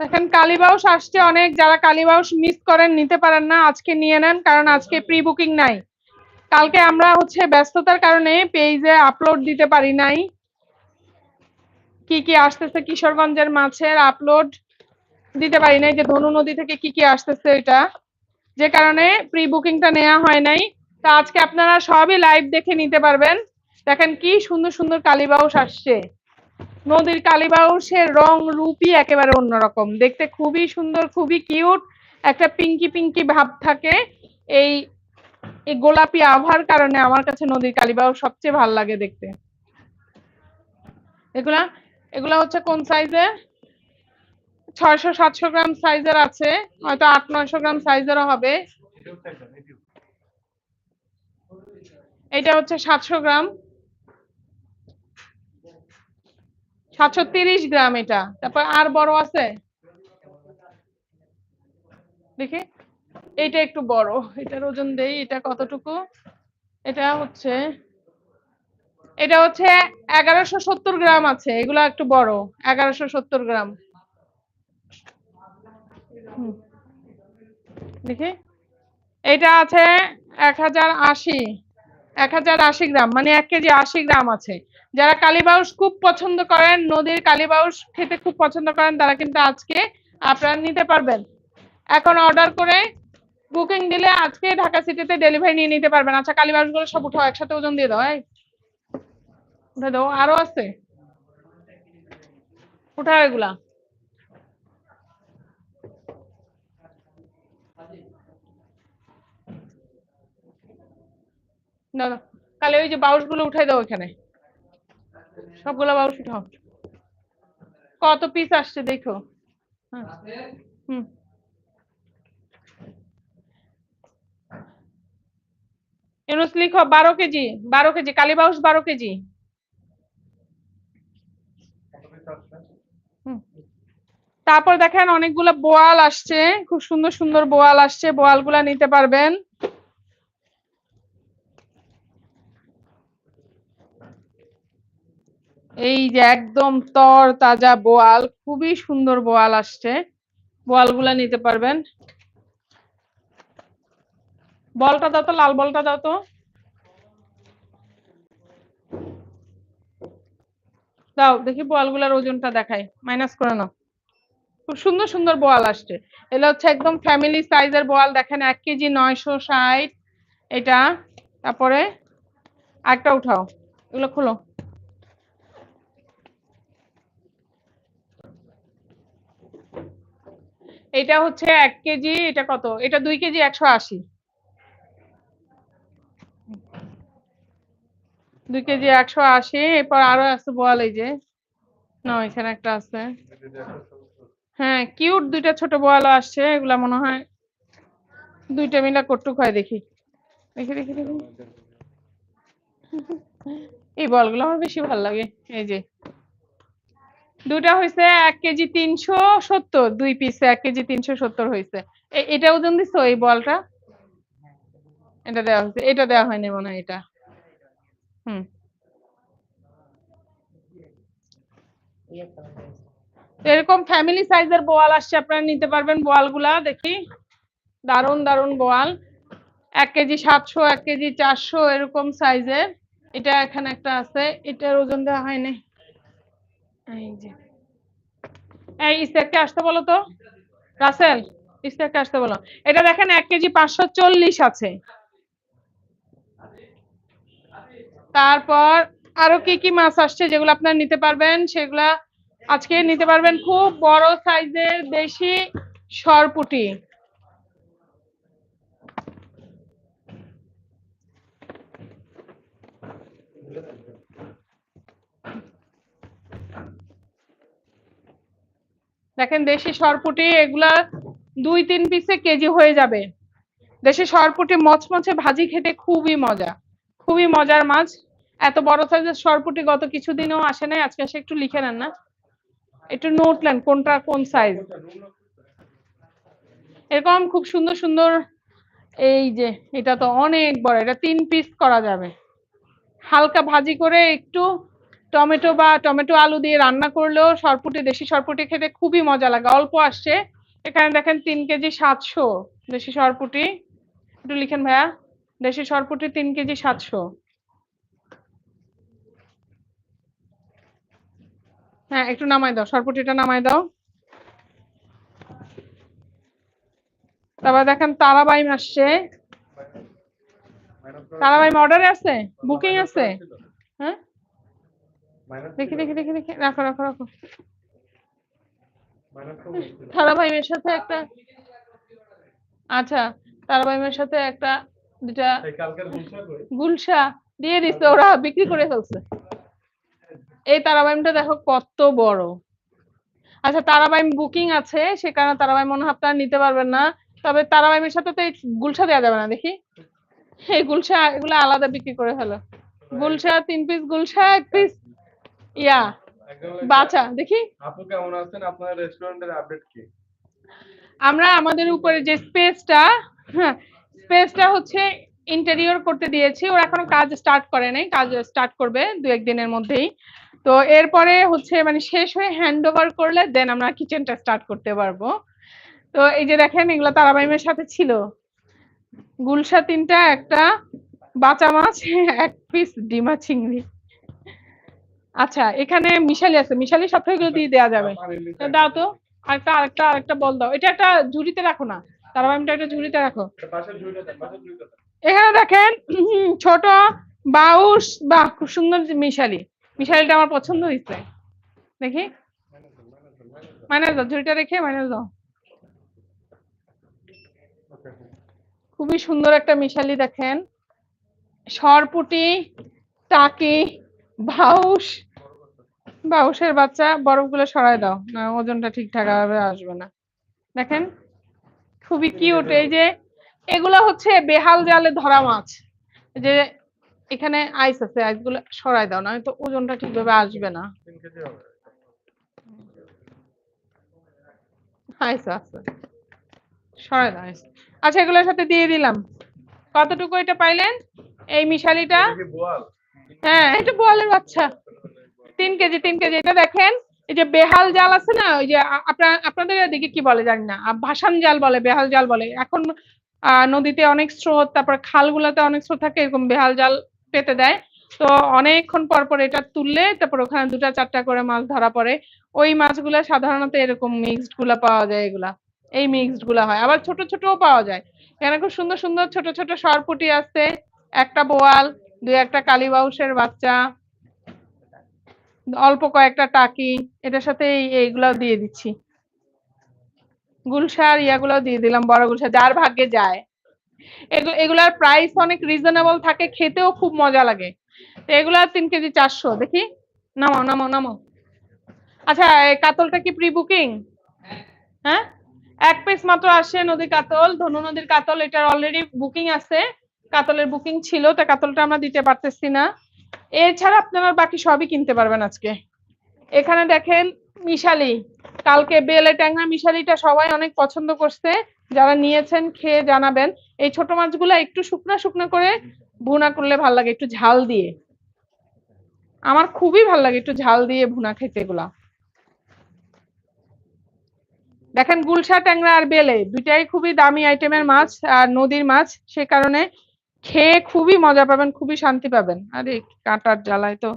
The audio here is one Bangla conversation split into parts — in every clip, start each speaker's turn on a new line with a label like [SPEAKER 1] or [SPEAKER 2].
[SPEAKER 1] দেখেন কালীবাউস আসছে অনেক। যারা কালীবাউস মিস করেন, নিতে পারেন না। আজকে নিয়ে নেন, কারণ আজকে প্রি বুকিং নাই। কালকে আমরা হচ্ছে ব্যস্ততার কারণে পেজে আপলোড দিতে পারি নাই। কি কি আসতেছে কিশোরগঞ্জের মাছের আপলোড দিতে পারি নাই। যে ধনু নদী থেকে কি কি আসতেছে এটা। যে কারণে প্রি বুকিংটা নেওয়া হয় নাই। তা আজকে আপনারা সবই লাইভ দেখে নিতে পারবেন। দেখেন কি সুন্দর সুন্দর কালীবাউস আসছে। নদীর কালীবাউসের রং রূপই একেবারে অন্যরকম। দেখতে খুবই সুন্দর খুবই কিউট। একটা পিঙ্কি পিঙ্কি ভাব থাকে এই এই গোলাপি আভার কারণে আমার কাছে নদীর কালীবাউস সবচেয়ে ভালো লাগে দেখতে। এগুলা এগুলা হচ্ছে কোন সাইজের ছয়শো সাতশো গ্রাম সাইজের আছে হয়তো আট নয়শো গ্রাম সাইজেরও হবে। এটা হচ্ছে সাতশো গ্রাম। সাতশো তিরিশ গ্রাম এটা। তারপর আর বড় আছে? দেখি। এইটা একটু বড়। এটার ওজন দেই। এটা কতটুকু? এটা হচ্ছে এটা হচ্ছে এগারোশো সত্তর গ্রাম আছে। এগুলা একটু বড়। এগারোশো সত্তর গ্রাম। দেখি। এটা আছে এক হাজার আশি। এক হাজার আশি গ্রাম। মানে এক কেজি আশি গ্রাম আছে। যারা কালীবাউস খুব পছন্দ করেন, নদীর কালীবাউস খেতে খুব পছন্দ করেন, তারা কিন্তু আজকে আপনারা নিতে পারবেন। এখন অর্ডার করে বুকিং দিলে আজকে ঢাকা সিটিতে ডেলিভারি নিয়ে নিতে পারবেন। আচ্ছা কালীবাউসগুলো সব উঠাও, একসাথে ওজন দিয়ে দাও উঠে দাও, আরও আছে। উঠাও এগুলা। না কালে, ওই যে বাউসগুলো উঠাই দাও এখানে সবগুলো বাউস উঠাও কত পিস আসছে দেখো। হ্যাঁ। হুম। ইউনুস, লিখো, বারো কেজি বারো কেজি কালীবাউস বারো কেজি। তারপর দেখেন অনেকগুলো বোয়াল আসছে, খুব সুন্দর সুন্দর বোয়াল আসছে, বোয়ালগুলা নিতে পারবেন। এই যে একদম তর তাজা বোয়াল, খুবই সুন্দর বোয়াল আসছে। বোয়ালগুলা নিতে পারবেন। বলটা দাও তো, লাল বলটা দাও তো। দাও, দেখি বোয়ালগুলার ওজনটা দেখাই। মাইনাস করে নাও। খুব সুন্দর সুন্দর বোয়াল আসছে। এটা হচ্ছে একদম ফ্যামিলি সাইজের বোয়াল। দেখেন এক কেজি নয়শো ষাট। এটা, তারপরে একটা উঠাও। এগুলো খোলো। এটা হচ্ছে এক কেজি, এটা কত? এটা দুই কেজি একশো আশি। দুই কেজি একশো আশি, এরপর আরও আছে বল এই যে। না, এখানে একটা আছে। হ্যাঁ কিউট দুইটা ছোট বোয়ালও আসছে, এগুলা মনে হয় দুইটা মিলা কটুক হয় দেখি। দেখি দেখি দেখি। এই বলগুলো আমার বেশি ভালো লাগে, এই যে। দুটা হয়েছে এক কেজি তিনশো সত্তর, দুই পিসে এক কেজি তিনশো সত্তর হয়েছে এটা ওজন দিছো এই বলটা? এটা দেওয়া হয়েছে এটা দেওয়া হয়নি মনে হয় এটা। হুম। এরকম ফ্যামিলি সাইজের বোয়াল আসছে, আপনারা নিতে পারবেন বোয়ালগুলা দেখি। দারুণ দারুণ বোয়াল। এক কেজি সাতশো, এক কেজি চারশো, এরকম সাইজের এটা এখানে একটা আছে, এটার ওজন দেওয়া হয়নি। এই যে। আসতে বলো তো। রাসেল ইস্তেককে আসতে বলো। এটা দেখেন এক কেজি পাঁচশো চল্লিশ আছে। তারপর আরও কি কি মাছ আসছে যেগুলো আপনারা নিতে পারবেন, সেগুলা আজকে নিতে পারবেন খুব বড় সাইজের দেশি সরপুটি। দেখেন দেশি সরপুটি এগুলা দুই, তিন পিসে কেজি হয়ে যাবে। দেশি সরপুটি মচমচে ভাজি খেতে খুবই মজা, খুবই মজার মাছ। এত বড় সাইজের সরপুটি গত কিছুদিনও আসে নাই, আজকে এসে একটু লিখে নেন না। একটু নোট নেন কোনটা কোন সাইজ এরকম খুব সুন্দর সুন্দর এই যে, এটা তো অনেক বড়, এটা তিন পিস করা যাবে। হালকা ভাজি করে একটু টমেটো বা টমেটো আলু দিয়ে রান্না করলেও সরপুটি, দেশি সরপুটি খেতে খুবই মজা লাগে। অল্প আসছে। এখানে দেখেন তিন কেজি সাতশো দেশি সরপুটি। একটু লিখেন ভাইয়া। দেশি সরপুটি তিন কেজি সাতশো। হ্যাঁ একটু নামাই দাও, সরপুটিটা নামাই দাও। তারপর দেখেন তারাবাইম আসছে। তারাবাইম অর্ডারে আছে? বুকিং আছে? হ্যাঁ? দেখি দেখি দেখি দেখি। রাখো রাখো রাখো। তারাবাইমের সাথে একটা আচ্ছা তারাবাইমের সাথে একটা দুটা গুলশা দিয়ে দিচ্ছে ওরা বিক্রি করে ফেলছে। এই তারাবাইমটা দেখো কত বড়। আচ্ছা তারাবাইম বুকিং আছে সে কারণে তারাবাইম মনে হয় আপনারা নিতে পারবেন না। তবে তারাবাইমের সাথে তো এই গুলশা দেওয়া যাবে না দেখি। এই গুলশা এগুলো আলাদা বিক্রি করে ফেলো। গুলশা তিন পিস গুলশা এক পিস ইয়া বাচা দেখি।
[SPEAKER 2] আপু কেমন আছেন? আপনার রেস্টুরেন্টের আপডেট কি?
[SPEAKER 1] আমরা আমাদের উপরে যে স্পেসটা হ্যাঁ স্পেসটা হচ্ছে ইন্টেরিয়র করতে দিয়েছি। ওরা এখনও কাজ স্টার্ট করে নাই কাজ স্টার্ট করবে দু একদিনের মধ্যেই। তো এরপরে হচ্ছে মানে শেষ হয়ে হ্যান্ড ওভার করলে দেন আমরা কিচেনটা স্টার্ট করতে পারব। তো এই যে দেখেন এগুলো তারাবাইমের সাথে ছিল। গুলশা তিনটা একটা বাচা মাছ এক পিস ডিমা চিংড়ি। আচ্ছা এখানে মিশালি আছে। মিশালি এগুলো দিয়ে দেওয়া যাবে দাও তো। আরেকটা আরেকটা আরেকটা বল দাও। এটা একটা ঝুড়িতে রাখো না। তারাবাইমটা একটা ঝুড়িতে রাখো। এখানে দেখেন ছোট বাউস বা খুব সুন্দর মিশালি। মিশালিটা আমার পছন্দ হয়েছে দেখি। মাইনাস দাও ঝুড়িটা রেখে মাইনাস দাও। খুবই সুন্দর একটা মিশালি দেখেন। সরপুটি টাকি বাউস বাউসের বাচ্চা বরফগুলো সরায় দাও না ওজনটা ঠিকঠাক ভাবে আসবে না। দেখেন? খুবই কিউট এই যে এগুলা হচ্ছে বেহাল জালে ধরা মাছ। যে এখানে আইস আছে আইসগুলো সরাই দাও না তো ওজনটা ঠিকভাবে আসবে না। আইস আছে। সরাই দাও আইস আচ্ছা এগুলোর সাথে দিয়ে দিলাম। কতটুকু এটা পাইলেন? এই মিশালিটা? হ্যাঁ এটা বোয়ালের বাচ্চা। তিন কেজি তিন কেজি। এটা দেখেন, এই যে বেহাল জাল আছে না, ওই যে আপনাদের এদিকে কি বলে জানি না ভাসান জাল বলে, বেহাল জাল বলে। এখন নদীতে অনেক স্রোত, তারপর খালগুলোতে অনেক স্রোত থাকে, এরকম বেহাল জাল পেতে দেয়। তো অনেকক্ষণ পর পর এটা তুললে, তারপর ওখানে দুটা, চারটা করে মাছ ধরা পড়ে। ওই মাছগুলা সাধারণত এরকম মিক্সডগুলা পাওয়া যায় এগুলা। এই মিক্সডগুলা হয়। আবার ছোট, ছোটও পাওয়া যায়। এখানে খুব সুন্দর সুন্দর ছোট ছোট সরপুটি আছে, একটা বোয়াল, দুই একটা কালীবাউসের বাচ্চা। অল্প কয়েকটা টাকি, এটার সাথে এই- এইগুলাও দিয়ে দিচ্ছি। গুলশার ইয়াগুলাও দিয়ে দিলাম, বড় গুলশা যার ভাগ্যে যায়। এগুলার প্রাইস অনেক রিজনেবল থাকে, খেতেও খুব মজা লাগে। তো এগুলা তিন কেজি চারশো, দেখি। নামো নামো নামো আচ্ছা কাতলটা কি প্রি বুকিং হ্যাঁ? এক পিস মাত্র আসে নদী কাতল, ধনু নদীর কাতল, এটার অলরেডি বুকিং আছে। কাতলের বুকিং ছিল, তা কাতলটা আমরা দিতে পারতেছি না। এছাড়া আপনারা বাকি সবই কিনতে পারবেন আজকে। এখানে দেখেন মিশালি। কালকে বেলে ট্যাংরা মিশালিটা সবাই অনেক পছন্দ করছে। যারা নিয়েছেন, খেয়ে জানাবেন। এই ছোট মাছগুলো একটু শুকনা শুকনো করে ভুনা করলে ভালো লাগে, একটু ঝাল দিয়ে। আমার খুবই ভালো লাগে একটু ঝাল দিয়ে ভুনা খেতে এগুলা। দেখেন গুলশা ট্যাংরা আর বেলে, দুইটাই খুবই দামি আইটেমের মাছ আর নদীর মাছ। সে কারণে খেয়ে খুবই মজা পাবেন, খুবই শান্তি পাবেন। আরে, কাঁটার জ্বালায় তো।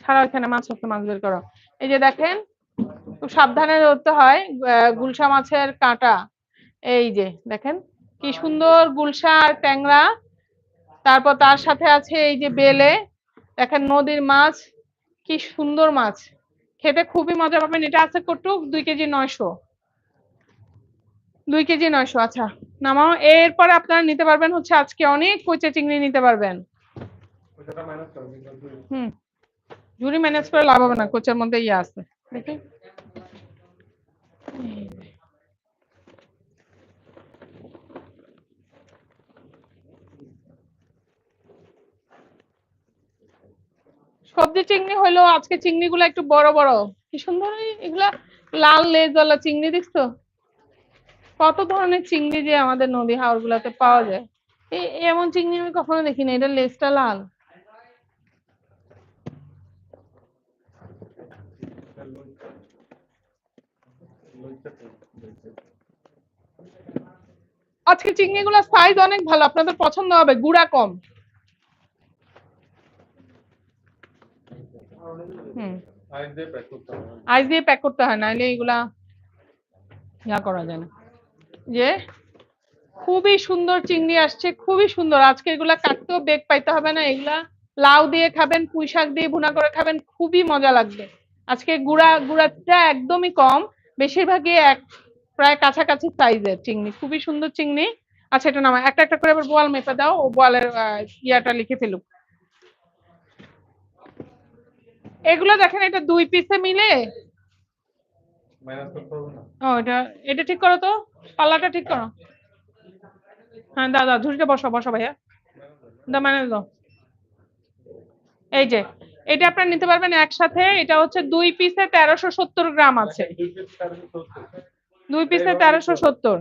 [SPEAKER 1] ছাড়া এখানে মাছ আছে মাছ বের করো। এই যে দেখেন, খুব সাবধানে ধরতে হয় গুলশা মাছের কাঁটা। এই যে দেখেন, কি সুন্দর গুলশা আর ট্যাংরা। তারপর তার সাথে আছে এই যে বেলে। দেখেন নদীর মাছ, কি সুন্দর মাছ। খেতে খুবই মজা পাবেন। এটা আছে কটুক দুই কেজি নয়শো। দুই কেজি নয়শো আচ্ছা। নামাও। এরপরে আপনারা নিতে পারবেন হচ্ছে আজকে অনেক কচে চিংড়ি নিতে পারবেন। হুম। ঝুড়ি ম্যানেজ করে লাভ হবে না কোচের মধ্যে ইয়ে আছে। দেখি। সবজি চিংড়ি হইল আজকে চিংড়ি চিংড়িগুলো একটু বড় বড়। কি সুন্দর এগুলা লাল লেজওয়ালা চিংড়ি দেখছ? কত ধরনের চিংড়ি যে আমাদের নদী হাওড় গুলাতে পাওয়া যায়? এমন চিংড়ি আমি কখনো দেখিনি এটা লেজটা লাল। আজকে চিংড়ি গুলা সাইজ অনেক ভালো আপনাদের পছন্দ হবে গুড়া কম। হুম।
[SPEAKER 2] আইস দিয়ে প্যাক করতে
[SPEAKER 1] হয় নাইলে এগুলা ইয়া করা যায় না। যে খুবই সুন্দর চিংড়ি আসছে, খুবই সুন্দর। আজকে এগুলা কাটতেও বেগ পাইতে হবে না, এগুলা লাউ দিয়ে খাবেন, পুঁই শাক দিয়ে ভুনা করে খাবেন, খুবই মজা লাগবে। আজকে গুড়া, গুড়াটা একদমই কম, বেশিরভাগই এক, প্রায় কাছাকাছি সাইজের চিংড়ি, খুবই সুন্দর চিংড়ি। আচ্ছা এটা নামা একটা একটা করে আবার বোয়াল মেপে দাও, ও বোয়ালের ইয়াটা লিখে ফেলুক। এগুলো দেখেন, এটা দুই পিসে মিলে
[SPEAKER 2] মাইনাস করতে হবে না
[SPEAKER 1] ও এটা এটা ঠিক করো তো? পাল্লাটা ঠিক করো। হ্যাঁ দাদা ঝুড়িটা বসো বসো ভাইয়া। দা মানে দাও। এই যে এটা আপনারা নিতে পারবেন একসাথে এটা হচ্ছে দুই পিসে তেরোশো সত্তর গ্রাম আছে।
[SPEAKER 2] দুই পিসে
[SPEAKER 1] তেরোশো সত্তর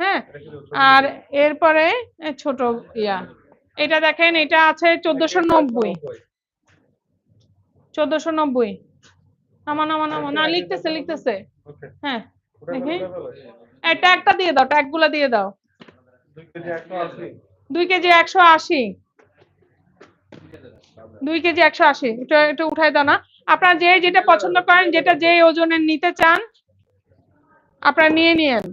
[SPEAKER 1] হ্যাঁ? আর এরপরে ছোট ইয়া। এটা দেখেন এটা আছে চোদ্দশো নব্বই। চোদ্দশো নব্বই। নামা নামা নামা। না লিখতেছে লিখতেছে। হ্যাঁ। দেখি। ট্যাগটা দিয়ে দাও ট্যাগগুলো দিয়ে দাও।
[SPEAKER 2] দুই কেজি একশো আশি।
[SPEAKER 1] দুই কেজি একশো আশি। দুই কেজি একশো আশি। এটা এটা উঠাই দাও না। আপনারা যে যেটা পছন্দ করেন যেটা যে ওজনের নিতে চান আপনারা নিয়ে নিয়েন।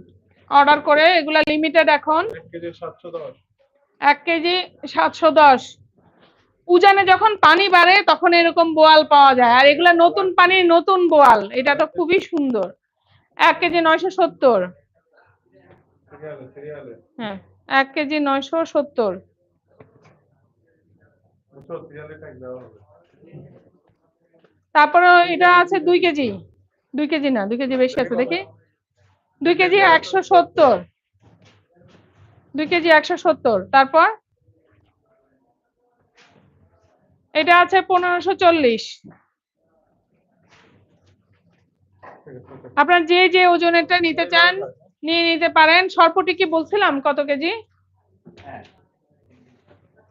[SPEAKER 1] অর্ডার করে এগুলা লিমিটেড এখন।
[SPEAKER 2] এক কেজি সাতশো দশ।
[SPEAKER 1] এক কেজি সাতশো দশ। উজানে যখন পানি বাড়ে, তখন এরকম বোয়াল পাওয়া যায়। আর এগুলা নতুন পানির নতুন বোয়াল। এটা তো খুবই সুন্দর। এক কেজি নয়শো সত্তর। হ্যাঁ এক কেজি নয়শো সত্তর। তারপরে এটা আছে দুই কেজি। দুই কেজি না, দুই কেজি বেশি আছে, দেখি। দুই কেজি একশো সত্তর। দুই কেজি একশো সত্তর। তারপর? এটা আছে পনেরোশো চল্লিশ। আপনার যে যে ওজনেরটা নিতে চান, নিয়ে নিতে পারেন। সরপুটি কি বলছিলাম কত কেজি?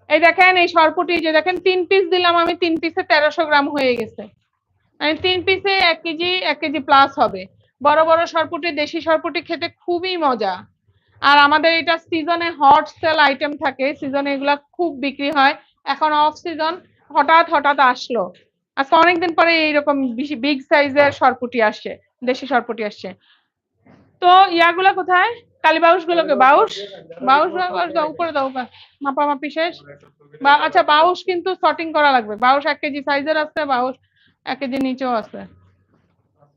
[SPEAKER 1] এই দেখেন, এই সরপুটি যে দেখেন, তিন পিস দিলাম আমি, তিন পিসে তেরোশো গ্রাম হয়ে গেছে। মানে তিন পিসে এক কেজি এক কেজি প্লাস হবে। বড় বড় সরপুটি, দেশি সরপুটি খেতে খুবই মজা। আর আমাদের এটা সিজনে হট সেল আইটেম থাকে। সিজনে এগুলা খুব বিক্রি হয়। এখন অফ সিজন হঠাৎ হঠাৎ আসলো। আজকে অনেকদিন পরে এইরকম বিগ সাইজের সরপুটি আসছে, দেশি সরপুটি আসছে। তো ইয়াগুলা কোথায়? কালী বাউস? গুলোকে বাউস বাউস, দাও, উপরে দাও উপরে। মাপামাপি শেষ। বা আচ্ছা বাউস কিন্তু সর্টিং করা লাগবে। বাউস এক কেজি সাইজের আছে, বাউস এক কেজি নিচেও আছে।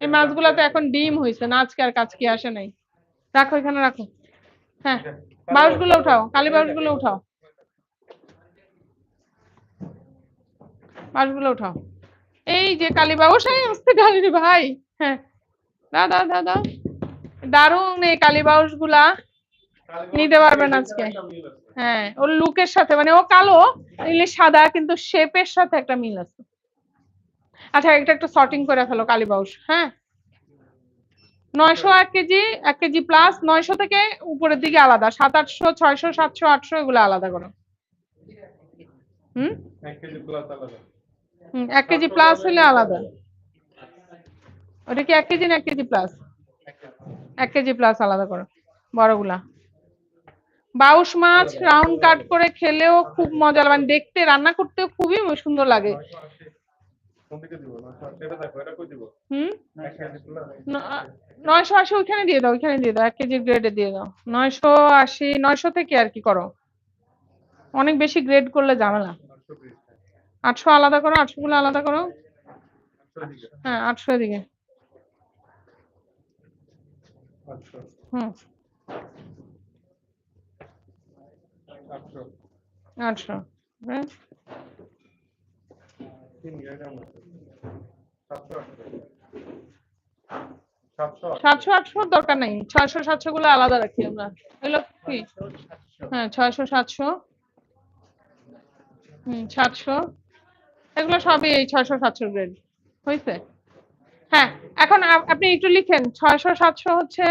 [SPEAKER 1] এই মাছগুলো তো এখন ডিম হয়েছে না আজকে আর কাজ কি, আসে নাই। রাখো, এখানে রাখো। হ্যাঁ বাউসগুলো উঠাও, কালী বাউসগুলো উঠাও। বাউসগুলো উঠাও। এই যে কালী বাউস এই আসতে কালী ভাই। হ্যাঁ। দাদা দাদা দারুণ এই কালী বাউসগুলা নিতে পারবেন আজকে। হ্যাঁ ওর লুকের সাথে মানে ও কালো ইলিশ সাদা কিন্তু শেপের সাথে একটা মিল আছে। আচ্ছা এটা একটু সর্টিং করে ফেলো কালীবাউস হ্যাঁ। নয়শো এক কেজি এক কেজি প্লাস নয়শো থেকে উপরের দিকে আলাদা। সাত আটশো ছয়শো সাতশো আটশো এগুলো আলাদা করো। হুম?
[SPEAKER 2] এক কেজি প্লাস আলাদা।
[SPEAKER 1] হুম, এক কেজি প্লাস হলে আলাদা। ওটা কি এক কেজি না এক কেজি প্লাস এক কেজি প্লাস আলাদা করো বড়গুলা। বাউশ মাছ রাউন্ড কাট করে খেলেও খুব মজা মানে দেখতে রান্না করতেও খুবই সুন্দর লাগে।
[SPEAKER 2] নয়শো আশি কেজি
[SPEAKER 1] ওইখানে দিয়ে দাও ওইখানে দিয়ে দাও এক কেজির গ্রেডে দিয়ে দাও। নয়শো আশি নয়শো থেকে আর কি করো। অনেক বেশি গ্রেড করলে ঝামেলা।
[SPEAKER 2] আটশো
[SPEAKER 1] আলাদা করো আটশো গুলো আলাদা করো। হ্যাঁ আটশো এদিকে। হুম।
[SPEAKER 2] আটশো
[SPEAKER 1] হ্যাঁ।
[SPEAKER 2] সাতশো আটশো সাতশো আটশো
[SPEAKER 1] সাতশো আটশো দরকার নেই, ছয়শো সাতশো গুলো আলাদা রাখি আমরা। এগুলো কি? হ্যাঁ ছয়শো সাতশো। হুম, সাতশো। এগুলো সবই এই ছয়শো সাতশো গ্রেড। হয়েছে হ্যাঁ এখন আপনি একটু লিখেন ছয়শো সাতশো হচ্ছে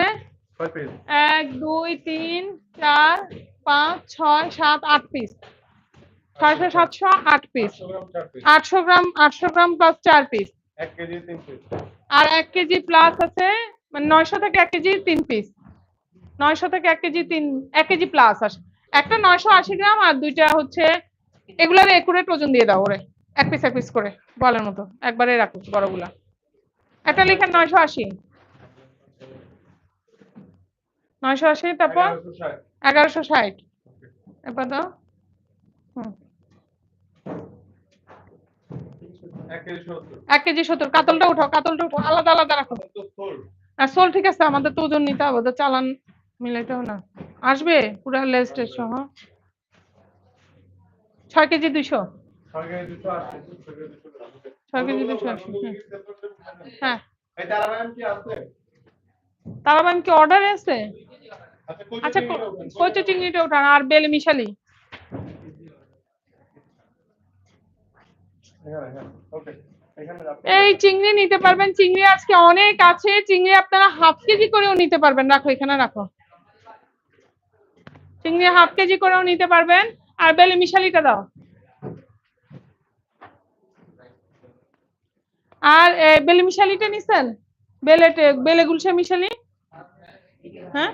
[SPEAKER 1] এক দুই তিন চার পাঁচ ছয় সাত আট পিস ছয়শো সাতশো আট পিস
[SPEAKER 2] আটশো গ্রাম
[SPEAKER 1] আটশো গ্রাম প্লাস চার পিস আর এক কেজি প্লাস আছে মানে নয়শো থেকে এক কেজি তিন পিস নয়শো থেকে এক কেজি তিন এক কেজি প্লাস আসে একটা নয়শো আশি গ্রাম আর দুইটা হচ্ছে এগুলার একুরেট ওজন দিয়ে দাও ওরে। এক পিস এক পিস করে, বলের মতো। একবারে রাখো বড়গুলা। একটা লিখেন নয়শো আশি। নয়শো আশি, তারপর?
[SPEAKER 2] এগারোশো ষাট।
[SPEAKER 1] এরপর দাও।
[SPEAKER 2] এক কেজি সত্তর।
[SPEAKER 1] কাতলটা উঠাও কাতলটা উঠাও। আলাদা আলাদা রাখো। আর সোল ঠিক আছে, আমাদের তো ওজন নিতে হবে। ওদের চালান মিলাইতে হবে না। আসবে পুরো লেস্টের সহ। ছয় কেজি দুইশো।
[SPEAKER 2] দুশো আশি, দুশো
[SPEAKER 1] আশি হ্যাঁ।
[SPEAKER 2] আছে?
[SPEAKER 1] তারা ম্যাম কি অর্ডার আছে?
[SPEAKER 2] আচ্ছা,
[SPEAKER 1] আচ্ছা
[SPEAKER 2] চিংড়িটা।
[SPEAKER 1] কইচো চিংড়িটা ওঠান আর বেলে মিশালি। এই চিংড়ি নিতে পারবেন চিংড়ি আজকে অনেক আছে চিংড়ি আপনারা হাফ কেজি করেও নিতে পারবেন। রাখো এখানে রাখো। চিংড়ি হাফ কেজি করেও নিতে পারবেন আর বেলে মিশালিটা দাও। আর বেলে মিশালিটা নিছেন? বেলেটে বেলে গুলশা মিশালি? হ্যাঁ?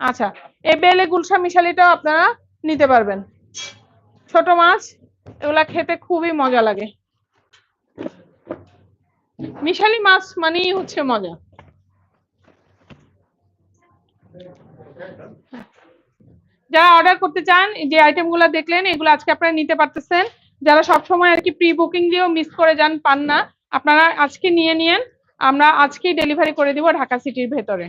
[SPEAKER 1] আচ্ছা এই বেলে গুলশা মিশালিটাও আপনারা নিতে পারবেন। ছোট মাছ, এগুলা খেতে খুবই মজা লাগে। মিশালি মাছ মানেই হচ্ছে মজা। যারা অর্ডার করতে চান, যে আইটেমগুলো দেখলেন, এগুলো আজকে আপনারা নিতে পারতেছেন। যারা সবসময় আর কি প্রি বুকিং দিয়েও মিস করে যান, পান না আপনারা আজকে নিয়ে নিয়েন আমরা আজকেই ডেলিভারি করে দিব ঢাকা সিটির ভেতরে।